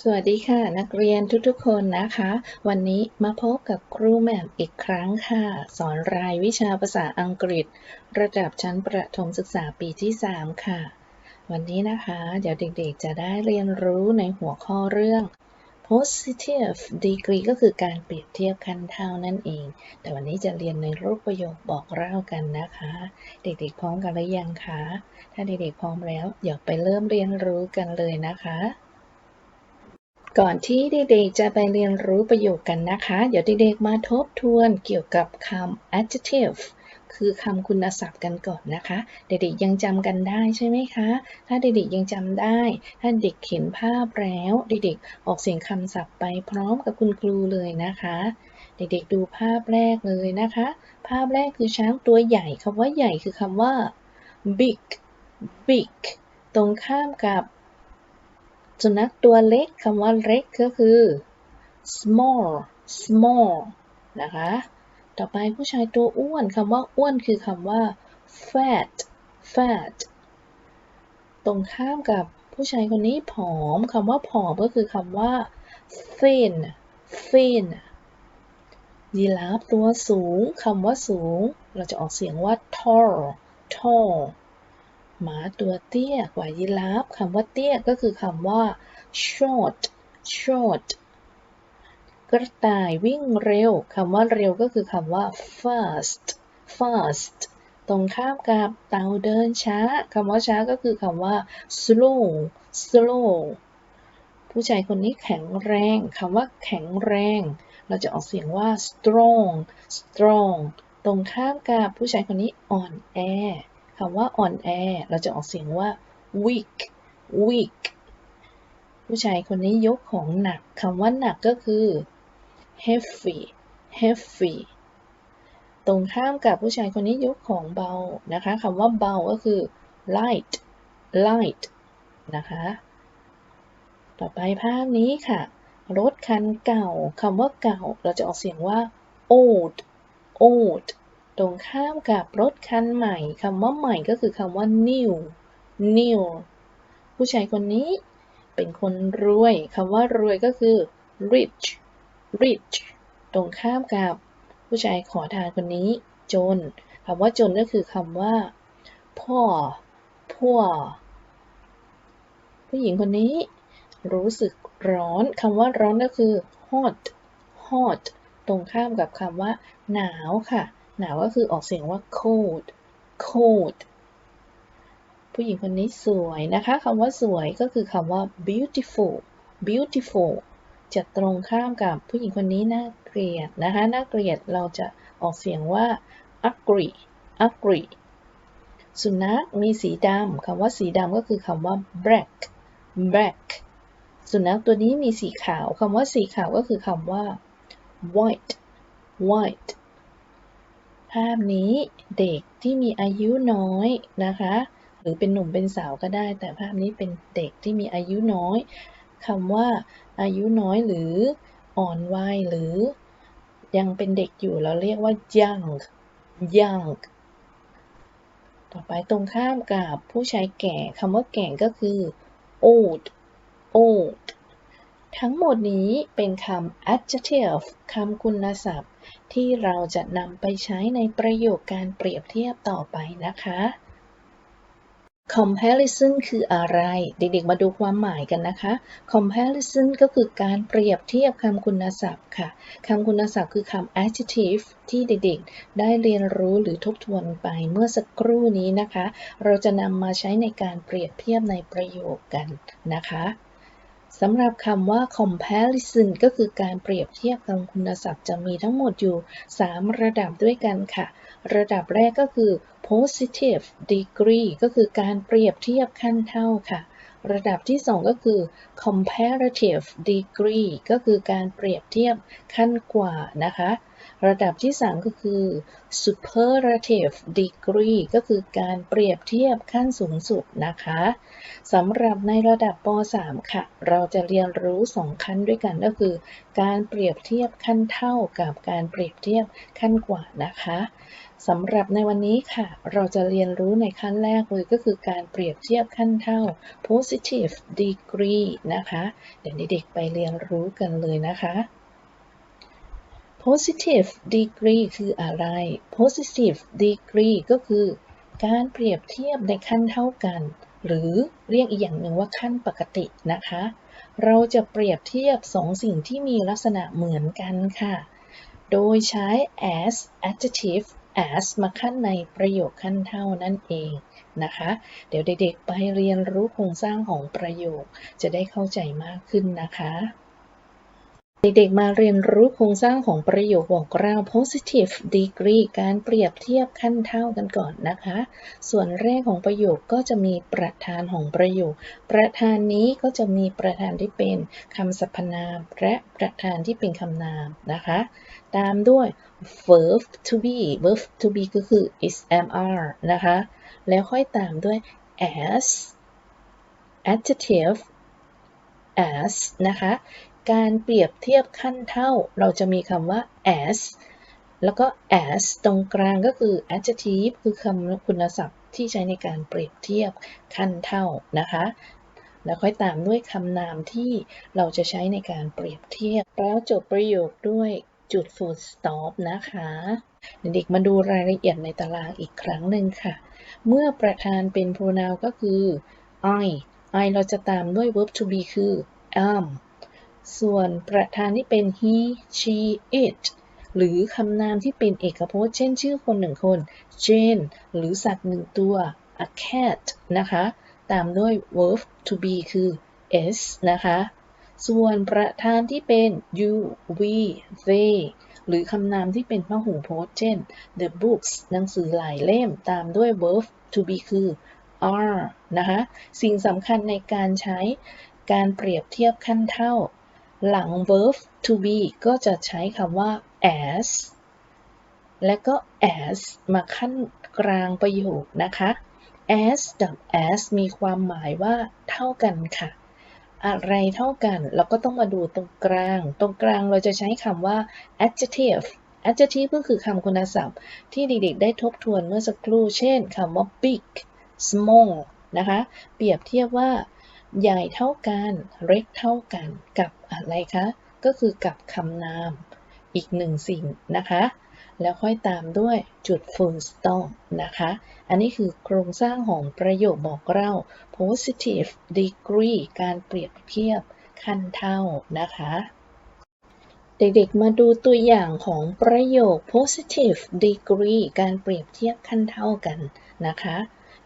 สวัสดีค่ะ นักเรียนทุกๆคนนะคะ วันนี้มาพบกับครูแมมอีกครั้งค่ะ สอนรายวิชาภาษาอังกฤษ ระดับชั้นประถมศึกษาปีที่ 3 ค่ะ วันนี้นะคะ เดี๋ยวเด็กๆจะได้เรียนรู้ในหัวข้อเรื่อง positive degree ก็คือการเปรียบเทียบคันเท่านั่นเอง แต่วันนี้จะเรียนในรูปประโยคบอกเล่ากันนะคะ เด็กๆพร้อมกันหรือยังคะถ้าเด็กๆพร้อมแล้วเดี๋ยวไปเริ่มเรียนรู้กันเลยนะคะ ก่อนที่เด็กๆจะไปเรียนรู้ประโยคกันนะคะ เดี๋ยวเด็กๆมาทบทวนเกี่ยวกับคำ adjective คือคำคุณศัพท์กันก่อนนะคะ เด็กๆยังจำกันได้ใช่ไหมคะ ถ้าเด็กๆยังจำได้ ถ้าเด็กเห็นภาพแล้วเด็กๆออกเสียงคำศัพท์ไปพร้อมกับคุณครูเลยนะคะ เด็กๆดูภาพแรกเลยนะคะ ภาพแรกคือช้างตัวใหญ่คำว่าใหญ่คือคำว่า big big ตรงข้ามกับ สุนัขตัวเล็กคำว่าเล็กก็คือ small small นะคะ ต่อไปผู้ชายตัวอ้วนคำว่าอ้วนคือคำว่า fat fat ตรงข้ามกับผู้ชายคนนี้ผอมคำว่าผอมก็คือคำว่า thin thin ยีราฟตัวสูงคำว่าสูง เราจะออกเสียงว่า tall tall หมาตัวเตี้ยกว่ายีราฟคำว่าเตี้ยก็คือคำว่า short short กระต่ายวิ่งเร็วคำว่าเร็วก็คือคำว่า fast fast ตรงข้ามกับเต่าเดินช้าคำว่าช้าก็คือคำว่า slow slow ผู้ชายคนนี้แข็งแรงคำว่าแข็งแรง เราจะออกเสียงว่า strong strong ตรงข้ามกับผู้ชายคนนี้อ่อนแอ คำว่าอ่อนแอเราจะออกเสียงว่า weak weak ผู้ชายคนนี้ยกของหนักคำว่าหนักก็คือ heavy heavy ตรงข้ามกับผู้ชายคนนี้ยกของเบานะคะคำว่าเบาก็คือ light light นะคะ ต่อไปภาพนี้ค่ะ รถคันเก่าคำว่าเก่า เราจะออกเสียงว่า old old ตรงข้ามกับรถคันใหม่คำว่าใหม่ก็คือคำว่า new new ผู้ชายคนนี้เป็นคนรวยคำว่ารวยก็คือ rich rich ตรงข้ามกับผู้ชายขอทานคนนี้ จนคำว่าจนก็คือคำว่า poor poor ผู้หญิงคนนี้ รู้สึกร้อนคำว่าร้อนก็คือ hot hot ตรงข้ามกับคำว่า หนาวค่ะ หนาวก็คือออกเสียงว่า cold cold ผู้หญิงคนนี้สวยนะคะคำว่าสวยก็คือคำว่า beautiful beautiful จะตรงข้ามกับผู้หญิงคนนี้น่าเกลียดนะคะน่าเกลียดเราจะออกเสียงว่า ugly ugly สุนัขมีสีดำคำว่าสีดำก็คือคำว่า black black สุนัขตัวนี้มีสีขาวคำว่าสีขาวก็คือคำว่า white white ภาพนี้เด็กที่มีอายุน้อยนะคะ หรือเป็นหนุ่มเป็นสาวก็ได้ แต่ภาพนี้เป็นเด็กที่มีอายุน้อยคำว่าอายุน้อยหรืออ่อนวัยหรือ ยังเป็นเด็กอยู่เราเรียกว่า young young ต่อไปตรงข้ามกับผู้ชายแก่คำว่าแก่ก็คือ old old ทั้งหมดนี้เป็นคำ adjective คำคุณศัพท์ ที่เราจะนำไปใช้ในประโยคการเปรียบเทียบต่อไปนะคะ comparison คืออะไร เด็กๆ มาดูความหมายกันนะคะ comparison ก็คือการเปรียบเทียบคำคุณศัพท์ค่ะ คำคุณศัพท์คือคำ adjective ที่เด็กๆ ได้เรียนรู้หรือทบทวนไปเมื่อสักครู่นี้นะคะ เราจะนำมาใช้ในการเปรียบเทียบในประโยคกันนะคะ สำหรับคำว่า comparison ก็คือการเปรียบเทียบคำคุณศัพท์จะมีทั้งหมดอยู่ 3 ระดับด้วยกันค่ะ ระดับแรกก็คือ positive degree ก็คือการเปรียบเทียบขั้นเท่าค่ะ ระดับที่ 2 ก็คือ comparative degree ก็คือการเปรียบเทียบขั้นกว่านะคะ ระดับที่ 3 ก็คือ superlative degree ก็คือการเปรียบเทียบขั้นสูงสุดนะคะสำหรับในระดับป .3 ค่ะ เราจะเรียนรู้ 2 ขั้นด้วยกันก็คือ การเปรียบเทียบขั้นเท่ากับการเปรียบเทียบขั้นกว่านะคะสำหรับในวันนี้ค่ะ เราจะเรียนรู้ในขั้นแรกเลยก็คือการเปรียบเทียบขั้นเท่า positive degree นะคะ เดี๋ยวเด็กๆไปเรียนรู้กันเลยนะคะ positive degree คืออะไร positive degree ก็คือการเปรียบเทียบในขั้นเท่ากัน หรือเรียกอีกอย่างหนึ่งว่าขั้นปกตินะคะ เราจะเปรียบเทียบสองสิ่งที่มีลักษณะเหมือนกันค่ะ โดยใช้ as adjective as มาขั้นในประโยคขั้นเท่านั่นเองนะคะ เดี๋ยวเด็กๆไปเรียนรู้โครงสร้างของประโยคจะได้เข้าใจมากขึ้นนะคะ เด็กๆ มาเรียนรู้โครงสร้างของประโยคบอกเล่า positive degree การเปรียบเทียบขั้นเท่ากันก่อนนะคะ ส่วนแรกของประโยคก็จะมีประธานของประโยค ประธานนี้ก็จะมีประธานที่เป็นคำสรรพนาม และประธานที่เป็นคำนามนะคะ ตามด้วย verb to be verb to be ก็คือ is am are นะคะ แล้วค่อยตามด้วย as adjective as นะคะ การเปรียบเทียบขั้นเท่า เราจะมีคำว่า as แล้วก็ as ตรงกลางก็คือ adjective คือคำคุณศัพท์ที่ใช้ในการเปรียบเทียบขั้นเท่านะคะ แล้วค่อยตามด้วยคำนามที่เราจะใช้ในการเปรียบเทียบ แล้วจบประโยคด้วยจุด full stop นะคะ เด็กๆมาดูรายละเอียดในตารางอีกครั้งหนึ่งค่ะ เมื่อประธานเป็น pronoun ก็คือ I I เราจะตามด้วย verb to be คือ am ส่วนประธานที่เป็น he she it หรือคำนามที่เป็นเอกพจน์ เช่นชื่อคนหนึ่งคน Jane หรือสัตว์หนึ่งตัว a cat นะคะ ตามด้วย verb to be คือ s นะคะ ส่วนประธานที่เป็น you we they หรือคำนามที่เป็นพหูพจน์ เช่น the books หนังสือหลายเล่ม ตามด้วย verb to be คือ are นะคะ สิ่งสำคัญในการใช้การเปรียบเทียบขั้นเท่า หลัง verb to be ก็จะใช้คำว่า as และก็ as มาขั้นกลางประโยคนะคะ as กับ as มีความหมายว่าเท่ากันค่ะ อะไรเท่ากัน เราก็ต้องมาดูตรงกลาง ตรงกลางเราจะใช้คำว่า adjective adjective ก็คือคำคุณศัพท์ ที่เด็กๆได้ทบทวนเมื่อสักครู่ เช่นคำว่า big small นะคะ เปรียบเทียบว่า ใหญ่เท่ากัน เล็กเท่ากันกับ อะไรคะ ก็คือกับคำนามอีกหนึ่งสิ่งนะคะ แล้วค่อยตามด้วยจุด full stop นะคะ อันนี้คือโครงสร้างของประโยคบอกเล่า positive degree การเปรียบเทียบขั้นเท่านะคะ เด็กๆ มาดูตัวอย่างของประโยค positive degree การเปรียบเทียบขั้นเท่ากันนะคะ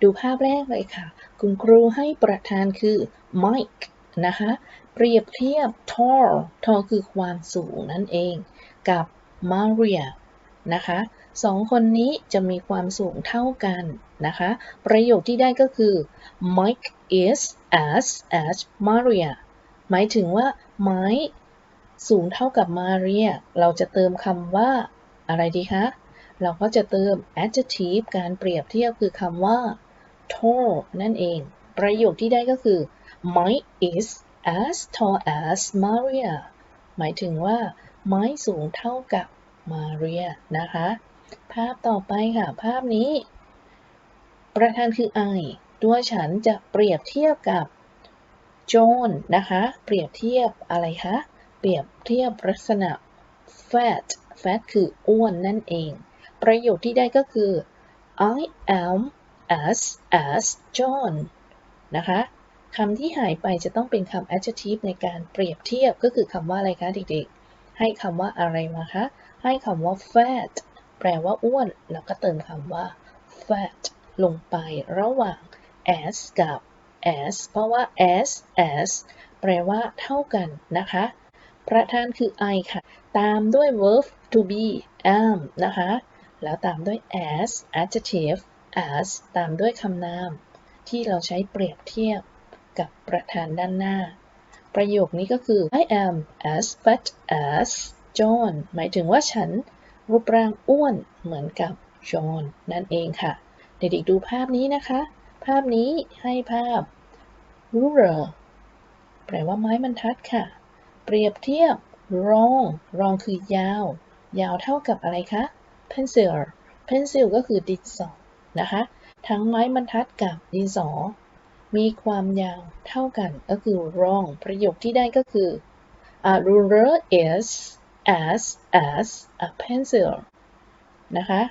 ดูภาพแรกเลยค่ะ คุณครูให้ประธานคือ Mike นะคะ เปรียบเทียบ tall tall คือความสูงนั่นเอง กับ Maria นะคะสองคนนี้จะมีความสูงเท่ากันนะคะ ประโยคที่ได้ก็คือ Mike is as as Maria หมายถึงว่า Mike สูงเท่ากับ Maria เราจะเติมคำว่าอะไรดีคะ เราก็จะเติม adjective การเปรียบเทียบคือคำว่า tall นั่นเอง ประโยคที่ได้ก็คือ Mike is as tall as Maria หมายถึงว่า Mike สูงเท่ากับ Maria นะคะ ภาพต่อไปค่ะ ภาพนี้ ประธานคือ I ตัวฉันจะเปรียบเทียบกับ John นะคะ เปรียบเทียบอะไรคะ เปรียบเทียบลักษณะ fat fat คืออ้วนนั่นเอง ประโยคที่ได้ก็คือ I am as as John นะคะ คำที่หายไปจะต้องเป็นคำ adjective ในการเปรียบเทียบก็คือคำว่าอะไรคะเด็กๆ ให้คำว่าอะไรมาคะ ให้คำว่า fat แปลว่าอ้วน แล้วก็เติมคำว่า fat ลงไประหว่าง as กับ as เพราะว่า as as แปลว่าเท่ากันนะคะ ประธานคือ I ค่ะ ตามด้วย verb to be am นะคะ แล้วตามด้วย as adjective as ตามด้วยคำนาม ที่เราใช้เปรียบเทียบ กับประธานด้านหน้า ประโยคนี้ก็คือ I am as fat as John หมายถึงว่าฉันรูปร่างอ้วนเหมือนกับจอห์นนั่นเองค่ะ เด็กๆดูภาพนี้นะคะ ภาพนี้ให้ภาพ ruler แปลว่าไม้บรรทัดค่ะ เปรียบเทียบ wrong wrong คือยาว ยาวเท่ากับอะไรคะ pencil pencil ก็คือดินสอนะคะ ทั้งไม้บรรทัดกับดินสอ มีความยาวเท่ากันก็คือ wrong ประโยคที่ได้ก็คือ a ruler is as as a pencil นะคะ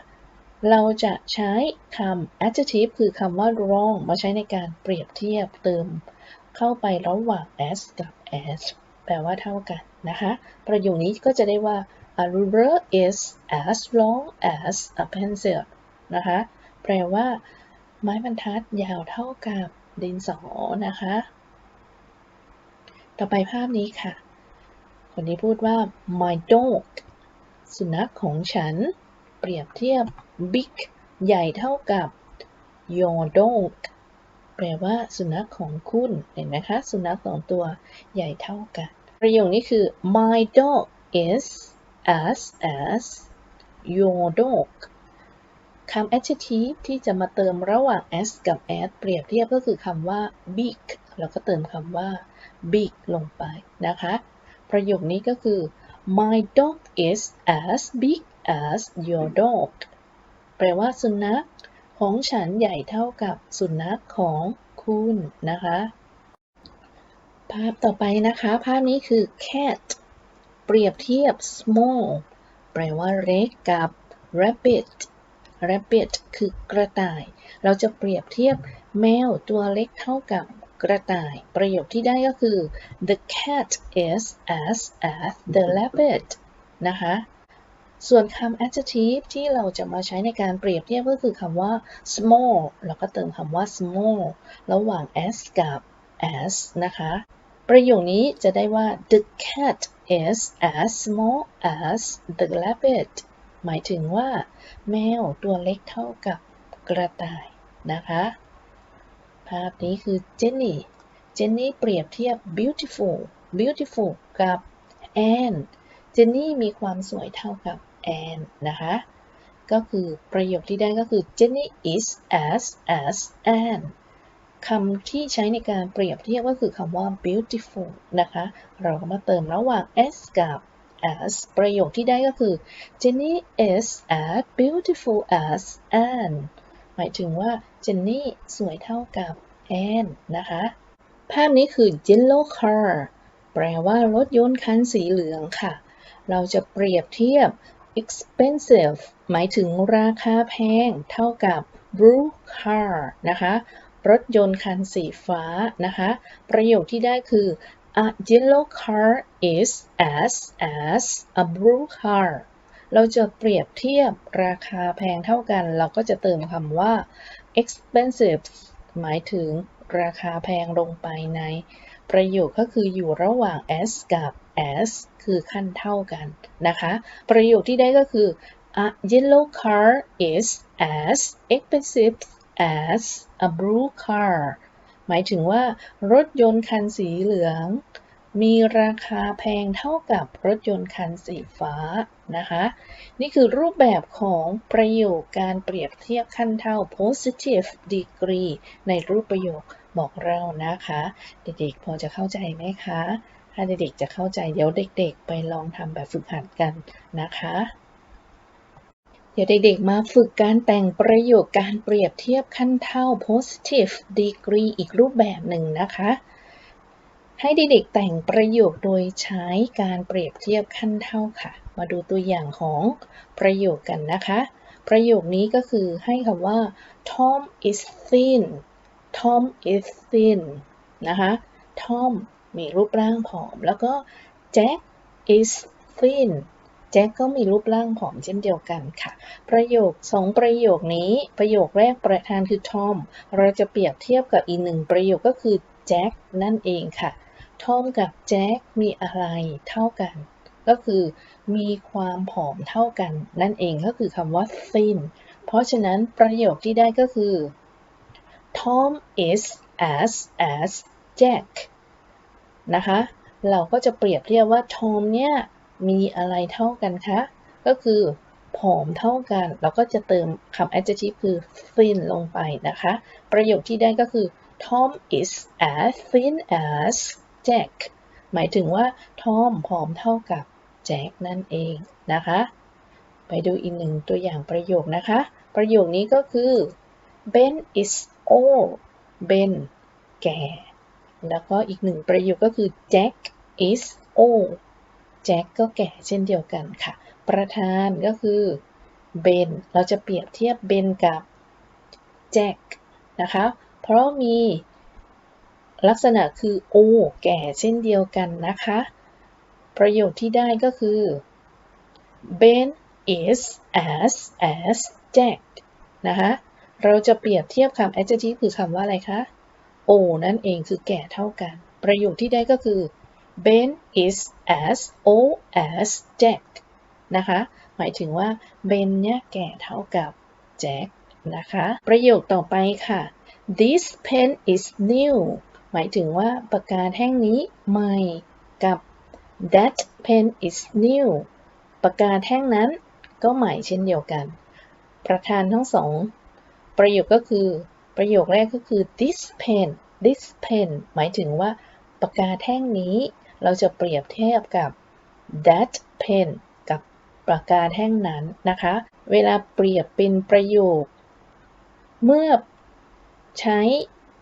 เราจะใช้คำ adjective คือคำว่า wrong มาใช้ในการเปรียบเทียบเติมเข้าไประหว่าง as กับ as แปลว่าเท่ากันนะคะ ประโยคนี้ก็จะได้ว่า a ruler is as long as a pencil นะคะ แปลว่า ไม้บรรทัดยาวเท่ากับ ดินสอนะคะ ต่อไปภาพนี้ค่ะ คนนี้พูดว่า my dog สุนัขของฉัน เปรียบเทียบ big ใหญ่เท่ากับ your dog แปลว่าสุนัขของคุณเห็นไหมคะ สุนัขสองตัวใหญ่เท่ากัน ประโยคนี้คือ my dog is as as your dog คำ adjective ที่จะมาเติมระหว่าง as กับ as เปรียบเทียบก็คือคำว่า big แล้วก็เติมคำว่า big ลงไปนะคะ ประโยคนี้ก็คือ my dog is as big as your dog แปลว่าสุนัขของฉันใหญ่เท่ากับสุนัขของคุณนะคะ ภาพต่อไปนะคะ ภาพนี้คือ cat เปรียบเทียบ small แปลว่าเล็กกับ rabbit rabbit คือกระต่าย เราจะเปรียบเทียบแมวตัวเล็กเท่ากับกระต่าย ประโยคที่ได้ก็คือ the cat is as as the rabbit นะคะ ส่วนคำ adjective ที่เราจะมาใช้ในการเปรียบเทียบก็คือคำว่า small แล้วก็เติมคำว่า small ระหว่าง as กับ as นะคะ ประโยคนี้จะได้ว่า the cat is as small as the rabbit หมายถึงว่า แมวตัวเล็กเท่ากับกระต่ายนะคะ ภาพนี้คือเจนนี่ เจนนี่เปรียบเทียบ beautiful beautiful กับ Ann เจนนี่มีความสวยเท่ากับ Ann นะคะ ก็คือประโยคที่ได้ก็คือ Jenny is as as Ann คำที่ใช้ในการเปรียบเทียบก็คือคำว่า beautiful นะคะ เราก็มาเติมระหว่าง as กับ as ประโยคที่ได้ก็คือ Jenny is as beautiful as Anne หมายถึงว่าเจนนี่สวยเท่ากับแอนนะคะ ภาพนี้คือ yellow car แปลว่ารถยนต์คันสีเหลืองค่ะ เราจะเปรียบเทียบ expensive หมายถึงราคาแพงเท่ากับ blue car นะคะ รถยนต์คันสีฟ้านะคะ ประโยคที่ได้คือ a yellow car is as as a blue car เราจะเปรียบเทียบราคาแพงเท่ากัน เราก็จะเติมคำว่า expensive หมายถึงราคาแพงลงไปใน ประโยคก็คืออยู่ระหว่าง as กับ as คือขั้นเท่ากันนะคะ ประโยคที่ได้ก็คือ a yellow car is as expensive as a blue car หมายถึงว่ารถยนต์คันสีเหลือง มีราคาแพงเท่ากับรถยนต์คันสีฟ้านะคะ นี่คือรูปแบบของประโยคการเปรียบเทียบขั้นเท่า positive degree ในรูปประโยคบอกเรานะคะ เด็กๆพอจะเข้าใจไหมคะ ถ้าเด็กๆจะเข้าใจเดี๋ยวเด็ก ๆ ไปลองทำแบบฝึกหัดกันนะคะ เดี๋ยวเด็กๆ มาฝึกการแต่งประโยคการเปรียบเทียบขั้นเท่า positive degree อีกรูปแบบหนึ่งนะคะ ให้เด็กๆ แต่งประโยคโดยใช้การเปรียบเทียบขั้นเท่าค่ะ มาดูตัวอย่างของประโยคกันนะคะ ประโยคนี้ก็คือให้คำว่า Tom is thin Tom is thin นะคะ Tom มีรูปร่างผอม แล้วก็ Jack is thin แจ็คก็มีรูปร่างผอมเช่นเดียวกันค่ะ ประโยคสองประโยคนี้ประโยคแรกประธานคือ Tom เราจะเปรียบเทียบกับอีกหนึ่งประโยคก็คือ Jack นั่นเองค่ะ ทอมกับแจ็คมีอะไรเท่ากัน ก็คือมีความผอมเท่ากัน นั่นเองก็คือคำว่า thin เพราะฉะนั้นประโยคที่ได้ก็คือ Tom is as as Jack นะคะ เราก็จะเปรียบเทียบว่า Tom เนี่ย มีอะไรเท่ากันคะ ก็คือผอมเท่ากัน เราก็จะเติมคำ adjective คือ thin ลงไปนะคะ ประโยคที่ได้ก็คือ Tom is as thin as Jack หมายถึงว่าทอมผอมเท่ากับแจ็คนั่นเองนะคะ ไปดูอีกหนึ่งตัวอย่างประโยคนะคะ ประโยคนี้ก็คือ Ben is old Ben แก่ แล้วก็อีกหนึ่งประโยคก็คือ Jack is old แจ็คก็แก่เช่นเดียวกันค่ะ ประธานก็คือเบน เราจะเปรียบเทียบเบนกับแจ็คนะคะ เพราะมีลักษณะคือโอแก่เช่นเดียวกันนะคะ ประโยคที่ได้ก็คือ Ben is as as Jack นะคะเราจะเปรียบเทียบคำ adjective คือคำว่าอะไรคะโอนั่นเองคือแก่เท่ากัน ประโยคที่ได้ก็คือ Ben is as old as Jack นะคะ หมายถึงว่าเบนเนี่ยแก่เท่ากับแจ็คนะคะ ประโยคต่อไปค่ะ This pen is new หมายถึงว่าปากกาแท่งนี้ใหม่กับ That pen is new ปากกาแท่งนั้นก็ใหม่เช่นเดียวกัน ประธานทั้งสอง ประโยคก็คือ ประโยคแรกก็คือ this pen this pen หมายถึงว่าปากกาแท่งนี้ เราจะเปรียบเทียบกับ that pen กับปากกาแท่งนั้นนะคะ เวลาเปรียบเป็นประโยค เมื่อใช้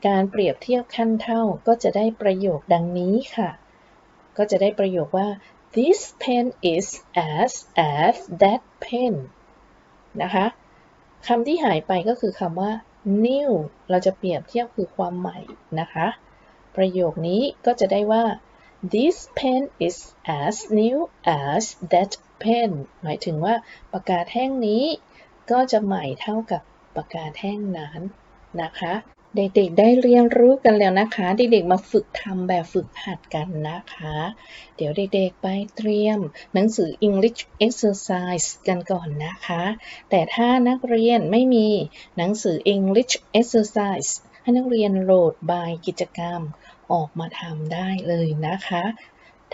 การเปรียบเทียบขั้นเท่าก็จะได้ประโยคดังนี้ค่ะ ก็จะได้ประโยคว่า this pen is as as that pen นะคะคำที่หายไปก็คือคำว่า new เราจะเปรียบเทียบคือความใหม่นะคะ ประโยคนี้ก็จะได้ว่า this pen is as new as that pen หมายถึงว่าปากกาแท่งนี้ ก็จะใหม่เท่ากับปากกาแท่งนั้นนะคะ เด็กๆได้เรียนรู้กันแล้วนะคะ เด็กๆมาฝึกทำแบบฝึกหัดกันนะคะ เดี๋ยวเด็กๆไปเตรียมหนังสือ English Exercise กันก่อนนะคะ แต่ถ้านักเรียนไม่มีหนังสือ English Exercise ให้นักเรียนโหลดบายกิจกรรม ออกมาทำได้เลยนะคะ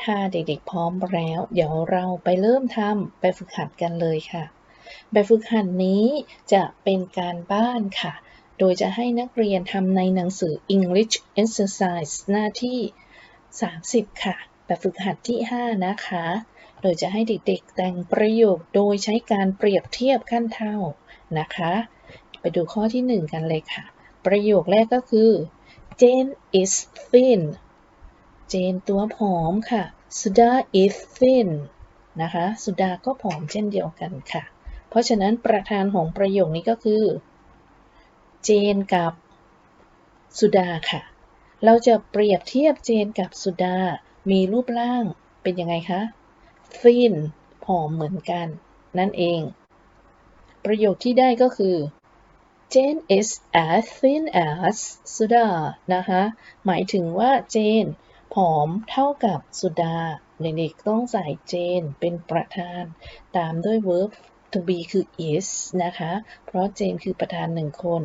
ถ้าเด็กๆพร้อมแล้ว เดี๋ยวเราไปเริ่มทำไปฝึกหัดกันเลยค่ะ แบบฝึกหัดนี้จะเป็นการบ้านค่ะ โดยจะให้นักเรียนทำในหนังสือ English Exercise หน้าที่ 30 ค่ะ แบบฝึกหัดที่ 5 นะคะ โดยจะให้เด็กๆ แต่งประโยคโดยใช้การเปรียบเทียบขั้นเท่านะคะ ไปดูข้อที่ 1 กันเลยค่ะ ประโยคแรกก็คือ Jane is thin เจนตัวผอมค่ะ Suda is thin นะคะสุดาก็ผอมเช่นเดียวกันค่ะ เพราะฉะนั้นประธานของประโยคนี้ก็คือ เจนกับสุดาค่ะ เราจะเปรียบเทียบเจนกับสุดา มีรูปร่างเป็นยังไงคะ thin ผอมเหมือนกัน นั่นเอง ประโยคที่ได้ก็คือ Jane is as thin as Suda นะคะ หมายถึงว่าเจนผอมเท่ากับสุดา เด็กๆต้องใส่เจนเป็นประธาน ตามด้วย verb to be คือ is นะคะ เพราะเจนคือประธานหนึ่งคน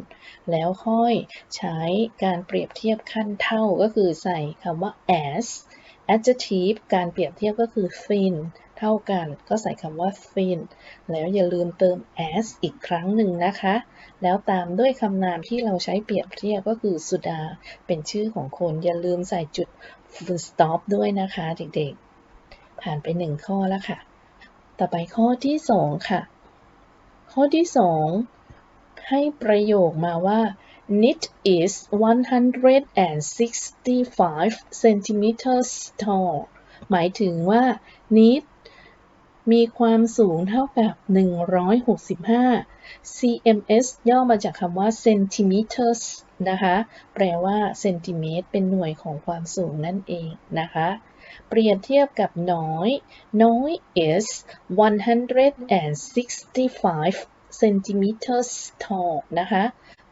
แล้วค่อยใช้การเปรียบเทียบขั้นเท่าก็คือใส่คำว่า as adjective การเปรียบเทียบก็คือ thin เท่ากันก็ใส่คำว่า thin แล้วอย่าลืมเติม as อีกครั้งหนึ่งนะคะ แล้วตามด้วยคำนามที่เราใช้เปรียบเทียบก็คือสุดา เป็นชื่อของคน อย่าลืมใส่จุด full stop ด้วยนะคะเด็กๆ ผ่านไปหนึ่งข้อแล้วค่ะ ต่อไปข้อที่สองค่ะ ข้อที่สองให้ประโยคมาว่า Knit is 165 centimeters tall หมายถึงว่า knit มีความสูงเท่ากับ 165 cms ย่อมาจากคำว่า centimeters นะคะ แปลว่าเซนติเมตรเป็นหน่วยของความสูงนั่นเองนะคะ เปรียบเทียบกับน้อย น้อย is 165 centimeters tall นะคะ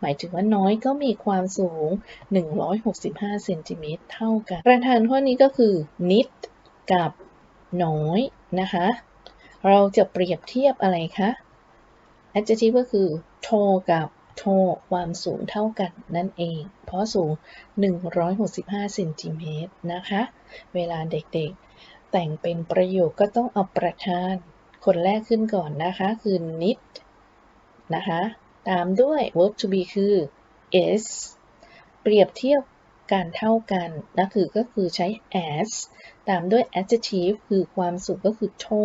หมายถึงว่าน้อยก็มีความสูง 165เซนติเมตรเท่ากันประธานข้อนี้ก็คือ knit กับน้อยนะคะ เราจะเปรียบเทียบอะไรคะ adjective ก็คือ tall กับ tall ความสูงเท่ากันนั่นเอง เพราะสูง 165เซนติเมตรนะคะ เวลาเด็กๆ แต่งเป็นประโยคก็ต้องเอาประธาน คนแรกขึ้นก่อนนะคะ คือ knit นะคะ ตามด้วย verb to be คือ is เปรียบเทียบการเท่ากันนะคือก็คือใช้ as ตามด้วย adjective คือความสุขก็คือ to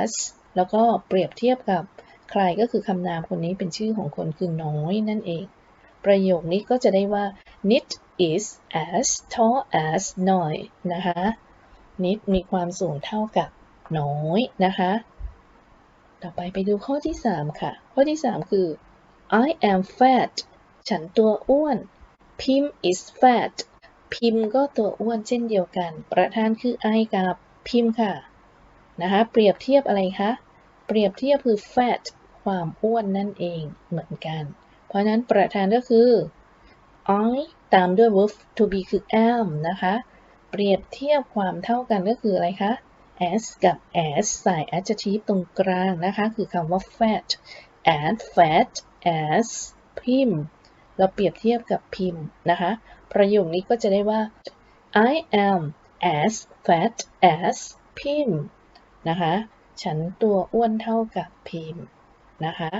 as แล้วก็เปรียบเทียบกับใครก็คือคำนามคนนี้เป็นชื่อของคนคือน้อยนั่นเอง ประโยคนี้ก็จะได้ว่า knit is as tall as น้อยนะคะ knit มีความสูงเท่ากับน้อยนะคะ ต่อไปไปดูข้อที่ 3 ค่ะ ข้อที่ 3 คือ I am fat ฉันตัวอ้วนพิม is fat พิมก็ตัวอ้วนเช่นเดียวกัน ประธานคือ I กับพิมค่ะ นะคะ เปรียบเทียบอะไรคะ เปรียบเทียบคือ fat ความอ้วนนั่นเองเหมือนกัน เพราะนั้นประธานก็คือ I ตามด้วย verb to be คือ am นะคะ เปรียบเทียบความเท่ากันก็คืออะไรคะ s กับ s ใส่ adjective ตรงกลางนะคะ คือคำว่า fat as fat as พิมพ์ เราเปรียบเทียบกับพิมพ์นะคะ ประโยคนี้ก็จะได้ว่า I am as fat as พิมพ์นะคะ ฉันตัวอ้วนเท่ากับพิมพ์นะคะ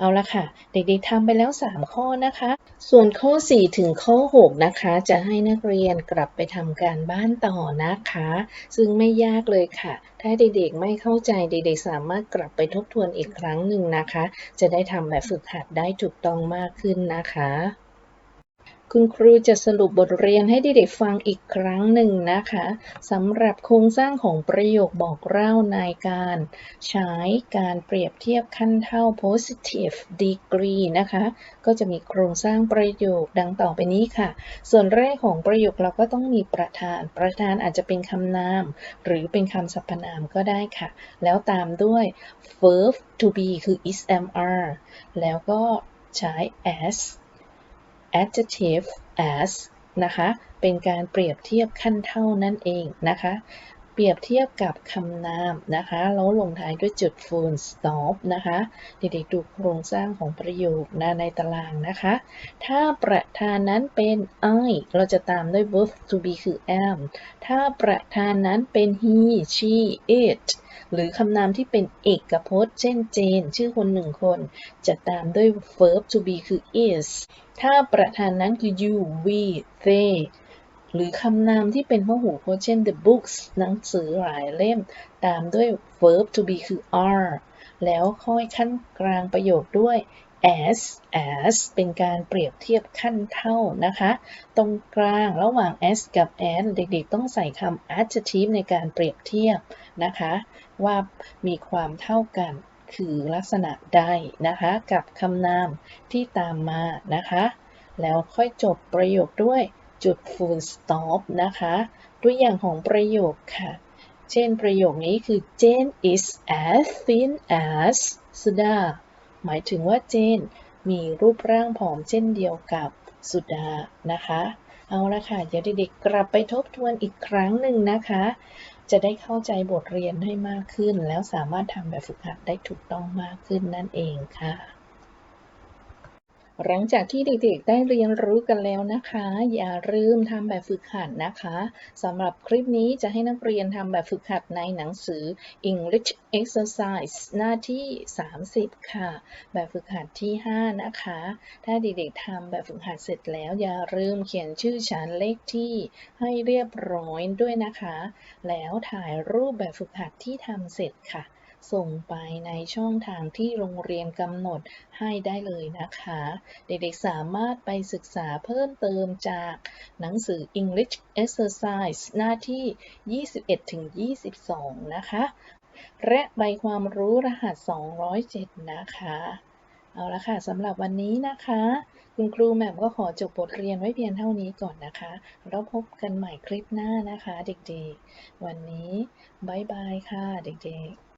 เอาละค่ะ เด็กๆทำไปแล้ว 3 ข้อนะคะ ส่วนข้อ 4 ถึงข้อ 6 นะคะ จะให้นักเรียนกลับไปทำการบ้านต่อนะคะ ซึ่งไม่ยากเลยค่ะ ถ้าเด็กๆไม่เข้าใจเด็กๆสามารถกลับไปทบทวนอีกครั้งหนึ่งนะคะ จะได้ทำแบบฝึกหัดได้ถูกต้องมากขึ้นนะคะ คุณครูจะสรุปบทเรียนให้เด็กๆฟังอีกครั้งหนึ่งนะคะสำหรับโครงสร้างของประโยคบอกเล่าในการใช้การเปรียบเทียบขั้นเท่า positive degree นะคะ ก็จะมีโครงสร้างประโยคดังต่อไปนี้ค่ะ ส่วนแรกของประโยคเราก็ต้องมีประธาน ประธานอาจจะเป็นคำนาม หรือเป็นคำสรรพนามก็ได้ค่ะ แล้วตามด้วย verb to be คือ is am are แล้วก็ใช้ as adjective as นะคะ เป็นการเปรียบเทียบขั้นเท่านั่นเองนะคะ รียบเทียบกับคำนามนะคะ แล้วลงท้ายด้วยจุด full stop นะคะ เด็กๆดูโครงสร้างของประโยคนะในตารางนะคะ ถ้าประธานนั้นเป็น I เราจะตามด้วย verb to be คือ am ถ้าประธานนั้นเป็น he she it หรือคำนามที่เป็นเอกพจน์ เช่นเจน ชื่อคนหนึ่งคน จะตามด้วย verb to be คือ is ถ้าประธานนั้นคือ you we they หรือคำนามที่เป็นพหูพจน์เช่น the books หนังสือหลายเล่ม ตามด้วย verb to be คือ are แล้วค่อยขั้นกลางประโยคด้วย as as เป็นการเปรียบเทียบขั้นเท่านะคะ ตรงกลางระหว่าง as กับ as เด็กๆ ต้องใส่คำ adjective ในการเปรียบเทียบนะคะ ว่ามีความเท่ากันคือลักษณะใดนะคะ กับคำนามที่ตามมานะคะ แล้วค่อยจบประโยคด้วย จุด full stop นะคะ ตัวอย่างของประโยคค่ะ เช่นประโยคนี้คือ Jane is as thin as Suda หมายถึงว่าเจนมีรูปร่างผอมเช่นเดียวกับสุดานะคะ เอาละค่ะ เดี๋ยวเด็กๆกลับไปทบทวนอีกครั้งหนึ่งนะคะ จะได้เข้าใจบทเรียนให้มากขึ้น แล้วสามารถทำแบบฝึกหัดได้ถูกต้องมากขึ้นนั่นเองค่ะ หลังจากที่เด็กๆ ได้เรียนรู้กันแล้วนะคะ อย่าลืมทำแบบฝึกหัดนะคะสำหรับคลิปนี้จะให้นักเรียนทำแบบฝึกหัดในหนังสือ English Exercise หน้าที่ 30 ค่ะ แบบฝึกหัดที่ 5 นะคะ ถ้าเด็กๆทำแบบฝึกหัดเสร็จแล้ว อย่าลืมเขียนชื่อชั้นเลขที่ให้เรียบร้อยด้วยนะคะ แล้วถ่ายรูปแบบฝึกหัดที่ทำเสร็จค่ะ ส่งไปในช่องทางที่โรงเรียนกำหนดให้ได้เลยนะคะ เด็กๆสามารถไปศึกษาเพิ่มเติมจากหนังสือ English Exercise หน้าที่ 21-22 นะคะ และใบความรู้รหัส 207 นะคะเอาละค่ะสำหรับวันนี้นะคะ คุณครูแหม่มก็ขอจบบทเรียนไว้เพียงเท่านี้ก่อนนะคะ แล้วพบกันใหม่คลิปหน้านะคะ เด็กๆ วันนี้บายบายค่ะเด็กๆ